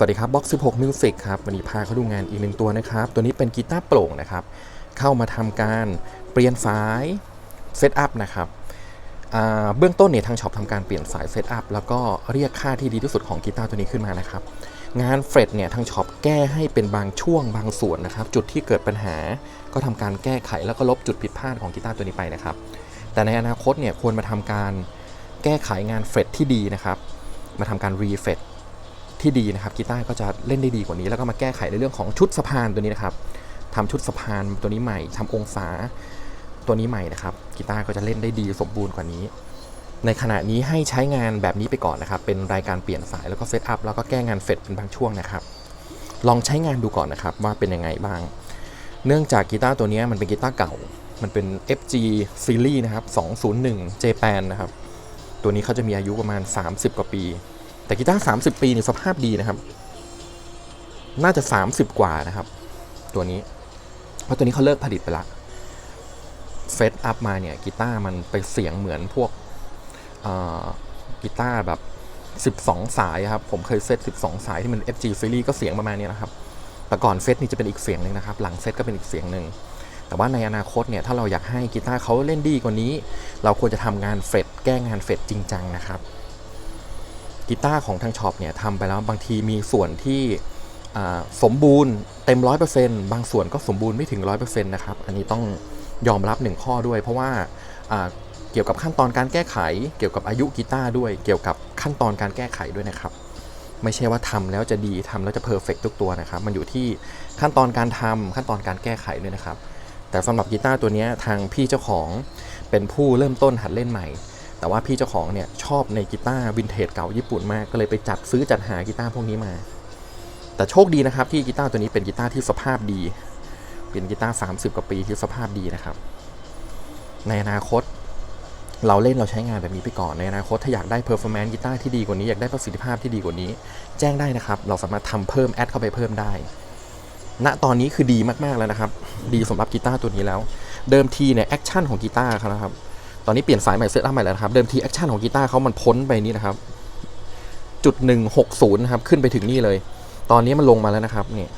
สวัสดีครับ Box 16 Music ครับ วันนี้พาเขาดูงานอีกหนึ่งตัวนะครับ ตัวนี้เป็นกีตาร์โปร่งนะครับ เข้ามาทำการเปลี่ยนสายเซตอัพนะครับเบื้องต้นเนี่ยทางช็อปทำการเปลี่ยนสายเซตอัพแล้วก็เรียกค่าที่ดีที่สุดของกีตาร์ตัวนี้ขึ้นมานะครับ งานเฟรดเนี่ยทางช็อปแก้ให้เป็นบางช่วงบางส่วนนะครับ จุดที่เกิดปัญหาก็ทำการแก้ไขแล้วก็ลบจุดผิดพลาดของกีตาร์ตัวนี้ไปนะครับ แต่ในอนาคตเนี่ยควรมาทำการแก้ไขงานเฟรดที่ดีนะครับ มาทำการรีเฟรด ที่ดีนะครับกีตาร์ก็จะเล่นได้ดีกว่านี้ แล้วก็มาแก้ไขในเรื่องของชุดสะพานตัวนี้นะครับทำชุดสะพานตัวนี้ใหม่ทำองศาตัวนี้ใหม่นะครับกีตาร์ก็จะเล่นได้ดีสมบูรณ์กว่านี้ ในขณะนี้ให้ใช้งานแบบนี้ไปก่อนนะครับ เป็นรายการเปลี่ยนสายแล้วก็เซตอัพแล้วก็แก้งานเฟดเป็นบางช่วงนะครับ ลองใช้งานดูก่อนนะครับว่าเป็นยังไงบ้าง เนื่องจากกีตาร์ตัวนี้มันเป็นกีตาร์เก่า มันเป็น FG Series นะครับ201 Japan นะครับตัวนี้เขาจะมีอายุประมาณ 30 กว่าปี แต่กีตาร์30ปีนี่สภาพดีนะครับ น่าจะ30กว่านะครับ ตัวนี้ เพราะตัวนี้เขาเลิกผลิตไปละเฟสอัพมาเนี่ยกีตาร์มันไปเสียงเหมือนพวกกีตาร์แบบ 12 สายครับ ผมเคยเซต 12 สายที่มัน FG Series ก็เสียงประมาณนี้นะครับ แต่ก่อนเซตนี่จะเป็นอีกเสียงหนึ่งนะครับ หลังเซตก็เป็นอีกเสียงหนึ่ง แต่ว่าในอนาคตเนี่ย ถ้าเราอยากให้กีตาร์เขาเล่นดีกว่านี้ เราควรจะทำงานเฟดแก้งานเฟดจริงจังนะครับ กีตาร์ของทางช็อปเนี่ยทำไปแล้วบางทีมีส่วนที่สมบูรณ์เต็ม100%บางส่วนก็สมบูรณ์ไม่ถึง100%นต์นะครับ อันนี้ต้องยอมรับหนึ่งข้อด้วย เพราะว่าเกี่ยวกับขั้นตอนการแก้ไข เกี่ยวกับอายุกีตาร์ด้วย เกี่ยวกับขั้นตอนการแก้ไขด้วยนะครับ ไม่ใช่ว่าทำแล้วจะดีทำแล้วจะเพอร์เฟกทุกตัวนะครับ มันอยู่ที่ขั้นตอนการทำขั้นตอนการแก้ไขด้วยนะครับ แต่สำหรับกีตาร์ตัวนี้ทางพี่เจ้าของเป็นผู้เริ่มต้นหัดเล่นใหม่ แต่ว่าพี่เจ้าของเนี่ยชอบในกีตาร์วินเทจเก่าญี่ปุ่นมาก ก็เลยไปจัดซื้อจัดหากีตาร์พวกนี้มา แต่โชคดีนะครับที่กีตาร์ตัวนี้เป็นกีตาร์ที่สภาพดี เป็นกีตาร์30 กว่าปีที่สภาพดีนะครับ ในอนาคตเราเล่นเราใช้งานแบบนี้ไปก่อนในอนาคตถ้าอยากได้เพอร์ฟอร์แมนซ์กีตาร์ที่ดีกว่านี้อยากได้ประสิทธิภาพที่ดีกว่านี้ แจ้งได้นะครับ เราสามารถทำเพิ่มแอดเข้าไปเพิ่มได้ ณตอนนี้คือดีมากๆแล้วนะครับ ดีสำหรับกีตาร์ตัวนี้แล้ว เดิมทีเนี่ยแอคชั่นของกีตาร์ครับ ตอนนี้เปลี่ยนสายใหม่เซตอัพใหม่แล้วนะครับ เดิมทีแอคชั่นของกีตาร์เขามันพ้นไปนี่นะครับ จุดหนึ่งหกศูนย์นะครับ ขึ้นไปถึงนี่เลย ตอนนี้มันลงมาแล้วนะครับเนี่ย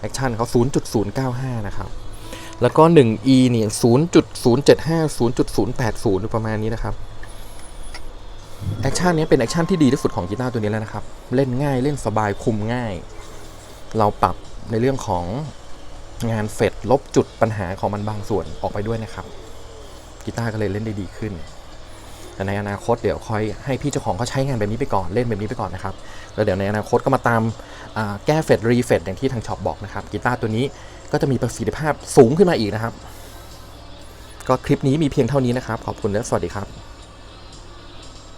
แอคชั่นเขาศูนย์จุดศูนย์เก้าห้านะครับ แล้วก็ 1e เนี่ย0.075 0.080ประมาณนี้นะครับแอคชั่นนี้เป็นแอคชั่นที่ดีที่สุดของกีตาร์ตัวนี้แล้วนะครับ เล่นง่ายเล่นสบายคุมง่าย เราปรับในเรื่องของงานเฟดลบจุดปัญหาของมันบางส่วนออกไปด้วยนะครับ กีตาร์ก็เลยเล่นได้ดีขึ้น แต่ในอนาคตเดี๋ยวคอยให้พี่เจ้าของเขาใช้งานแบบนี้ไปก่อนเล่นแบบนี้ไปก่อนนะครับ แล้วเดี๋ยวในอนาคตก็มาตามแก้เฟดรีเฟดอย่างที่ทางช็อปบอกนะครับกีตาร์ตัวนี้ก็จะมีประสิทธิภาพสูงขึ้นมาอีกนะครับ ก็คลิปนี้มีเพียงเท่านี้นะครับ ขอบคุณและสวัสดีครับ